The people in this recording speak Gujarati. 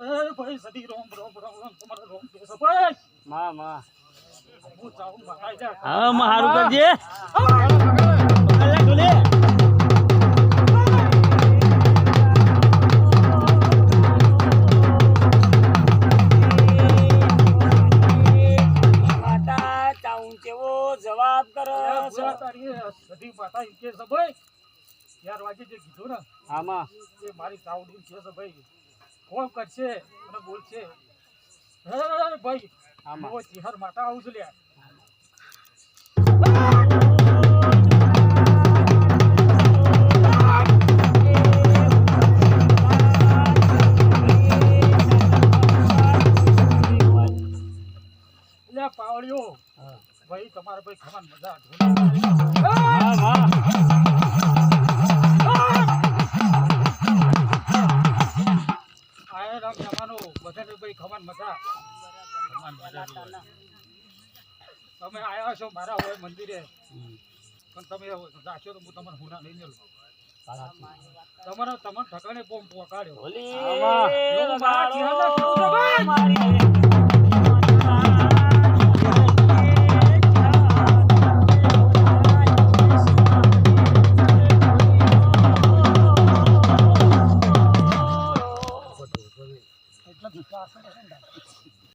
ભાઈ સદી રોમ રોમ રોમ રોમ તમારો રોમ કેસો ભાઈ માં માં. હું જાઉં મારા જા. હા માં હારું કરજે. કલાક ઢોલે કેવો જવાબ કરો છે માતા કે છે ભાઈ. ચાર વાગે જે કીધું ને આમાં એ મારી તાવડી કે છે ભાઈ. કોણ કરશે? અને બોલશે. ભાઈ આમાં. ચિહર માતા આવું છું લ્યા. પાવડિયો ભાઈ તમારે ભાઈ ખમાન મજા હા. ખમાન મજા મજા તમે આવ્યા છો મારા હોય મંદિરે. પણ તમે જાશો તો હું તમને હુના લઈને લઉં તમારે તમને ઠકાણે Jika 很多